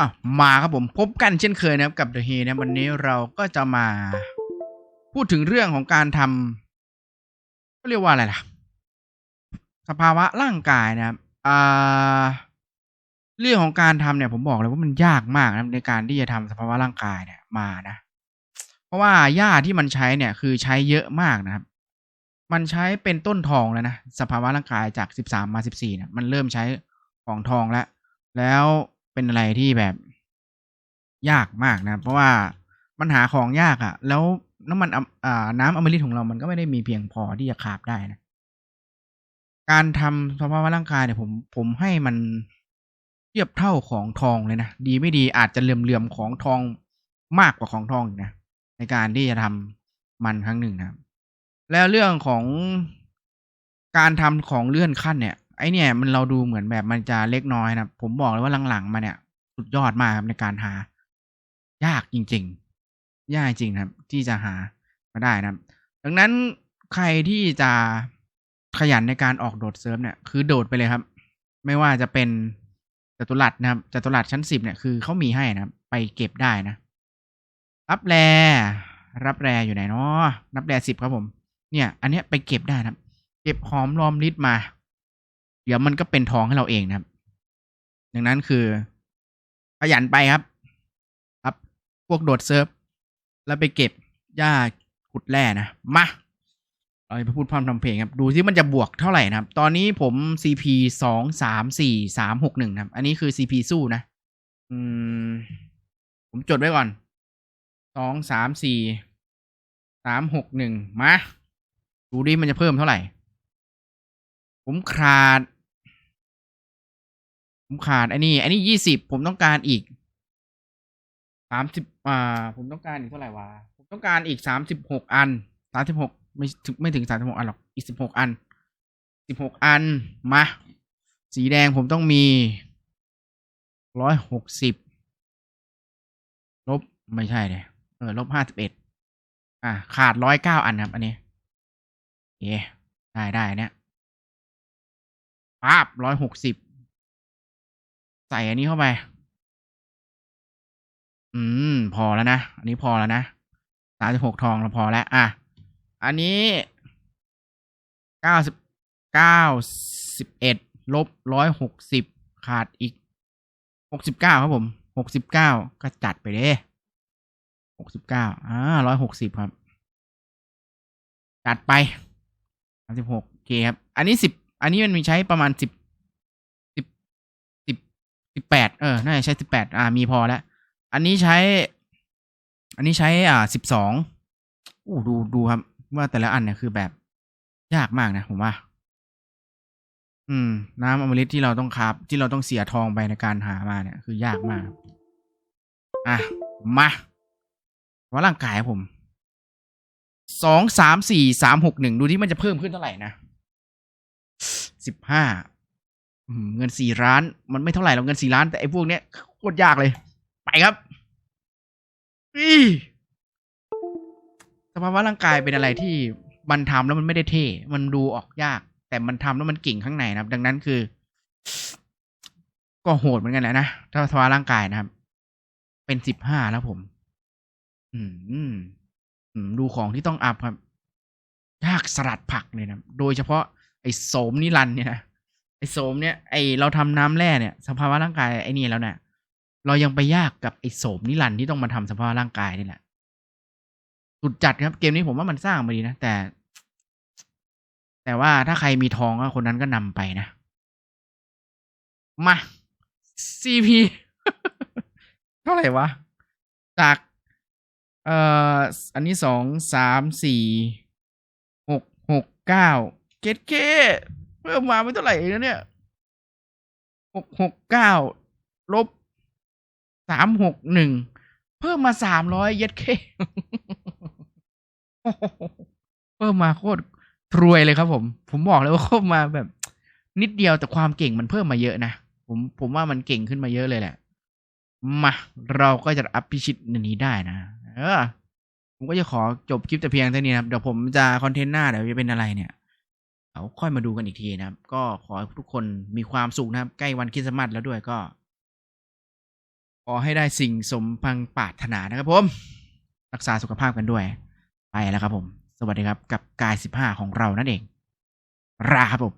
อะมาครับผมพบกันเช่นเคยนะครับกับ The h นะวันนี้เราก็จะมา พูดถึงเรื่องของการทำก็เรียกว่าอะไรล่ะ สภาวะร่างกายนะครับอ่าเรื่องของการทำเนี่ย ผมบอกเลยว่ามันยากมากนะในการที่จะทำสภาวะร่างกายเนี่ยมานะ เพราะว่าหญ้าที่มันใช้เนี่ย คือใช้เยอะมากนะครับ มันใช้เป็นต้นทองแล้วนะสภาวะร่างกายจากสิบสามมาสิบสี่เนี่ยมันเริ่มใช้ของทองแล้ว แล้ว เป็นอะไรที่แบบยากมากนะ เพราะว่ามันหาของยากอะ่ะ แล้วน้ำมันอ่าน้ำอมฤตของเรามันก็ไม่ได้มีเพียงพอที่จะขาบได้นะการทำสภาวะร่างกายเนี่ยผมผมให้มันเทียบเท่าของทองเลยนะดีไม่ดีอาจจะเหลื่อมๆของทองมากกว่าของทองอีกนะในการที่จะทำมันครั้งหนึ่งนะแล้วเรื่องของการทำของเลื่อนขั้นเนี่ย ไอเนี่ยมันเราดูเหมือนแบบมันจะเล็กน้อยนะผมบอกเลยว่าหลังๆมาเนี่ย สุดยอดมากครับในการหา ยากจริง ๆ ยากจริงครับ ที่จะหามาได้นะดังนั้นใครที่จะขยันในการออกโดดเซิร์ฟเนี่ยคือโดดไปเลยครับ ไม่ว่าจะเป็นจัตุรัสนะครับจัตุรัสชั้นสิบเนี่ยคือเขามีให้นะไปเก็บได้นะ รับแรรับแรอยู่ไหนเนาะรับแรสิบครับผม เนี่ย อันเนี้ยไปเก็บได้นะเก็บหอมรอมริดมา เดี๋ยวมันก็เป็นทองให้เราเองนะครับ ดังนั้นคือขยันไปครับ ครับ พวกโดดเซิร์ฟ แล้วไปเก็บหญ้าขุดแร่นะ มาเราไปพูดพร่ำทำเพลงครับ ดูที่มันจะบวกเท่าไหร่นะครับ ตอนนี้ผม CP สองสามสี่สามหกหนึ่งครับ อันนี้คือ CP สู้นะ อืม ผมจดไว้ก่อนสองสามสี่สามหกหนึ่งมา ดูดิมันจะเพิ่มเท่าไหร่ ผมขาด ผมขาดไอ้นี่ไอ้นี่ยี่สิบผมต้องการอีกสามสิบอ่า ผมต้องการอีกเท่าไหร่วะผมต้องการอีกสามสิบหกอันสามสิบหกไม่ถึงไม่ถึงสามสิบหกอันหรอกอีกสิบหกอันสิบหกอันมา สีแดงผมต้องมีร้อยหกสิบลบไม่ใช่เลยเออลบห้าสิบเอ็ดอะขาดร้อยเก้าอันครับ อันนี้เย่ได้ได้เนี่ย ปั๊บร้อยหกสิบใส่อันนี้เข้าไป อืม พอแล้วนะ อันนี้พอแล้วนะสามสิบหกทองเราพอแล้ว อะ อันนี้เก้าสิบเก้าสิบเอ็ดลบร้อยหกสิบขาดอีกหกสิบเก้าครับผมหกสิบเก้าก็จัดไปเลยหกสิบเก้าอ่าร้อยหกสิบครับ จัดไปสามสิบหกโอเคครับ อันนี้สิบ อันนี้มันมีใช้ประมาณสิบสิบสิบสิบแปดเออน่าจะใช้สิบแปดอ่ามีพอแล้ว อันนี้ใช้ อันนี้ใช้อ่าสิบสองอู้ดูดูครับ ว่าแต่ละอันเนี่ยคือแบบยากมากนะผมว่า อืม น้ำอมฤตที่เราต้องคาบที่เราต้องเสียทองไปในการหามาเนี่ย คือยากมากอะมาว่าร่างกายผมสองสามสี่สามหกหนึ่งดูที่มันจะเพิ่มขึ้นเท่าไหร่นะ สิบห้าเงินสี่ล้าน มันไม่เท่าไหร่หรอกเงินสี่ล้าน แต่ไอ้พวกเนี้ยโคตรยากเลย ไปครับอีสภาวะร่างกายเป็นอะไรที่มันทำแล้วมันไม่ได้เท่ มันดูออกยาก แต่มันทำแล้วมันเก่งข้างในนะครับ ดังนั้นคือ ก็โหดเหมือนกันแหละนะ ถ้าสภาวะร่างกายนะครับ เป็นสิบห้าแล้วผม อืมอืมดูของที่ต้องอัพครับยากสลัดผักเลยนะ โดยเฉพาะ ไอ้โสมนิรันเนี่ยนะไอ้โสมเนี่ยไอ้เราทำน้ำแร่เนี่ยสภาวะร่างกายไอ้นี่แล้วเนี่ยเรายังไปยากกับไอ้โสมนิรันที่ต้องมาทำสภาวะร่างกายนี่แหละสุดจัดครับ เกมนี้ผมว่ามันสร้างมาดีนะแต่ แต่ว่าถ้าใครมีทองก็คนนั้นก็นำไปนะ มา CP เท่าไหร่วะ จาก เอ่อ อันนี้สองสามสี่หกหกเก้า เกตเคเพิ่มมาไม่เท่าไหร่เองนะเนี่ยหกหกเก้าลบสามหกหนึ่งเพิ่มมาสามร้อยเย็ดเคเพิ่มมาโคตรรวยเลยครับผม ผมบอกเลยว่าเพิ่มมาแบบ นิดเดียวแต่ความเก่งมันเพิ่มมาเยอะนะ ผมผมว่ามันเก่งขึ้นมาเยอะเลยแหละ มา เราก็จะอัพพิชิตในนี้ได้นะ เออ ผมก็จะขอจบคลิปแต่เพียงเท่านี้นะครับ เดี๋ยวผมจะคอนเทนต์หน้าเดี๋ยวจะเป็นอะไรเนี่ย เอาค่อยมาดูกันอีกทีนะครับ ก็ขอให้ทุกคนมีความสุขนะครับ ใกล้วันคริสต์มาสแล้วด้วยก็ ขอให้ได้สิ่งสมพังปรารถนานะครับผม รักษาสุขภาพกันด้วย ไปแล้วครับผม สวัสดีครับกับกายสิบห้าของเรานั่นเองราครับผม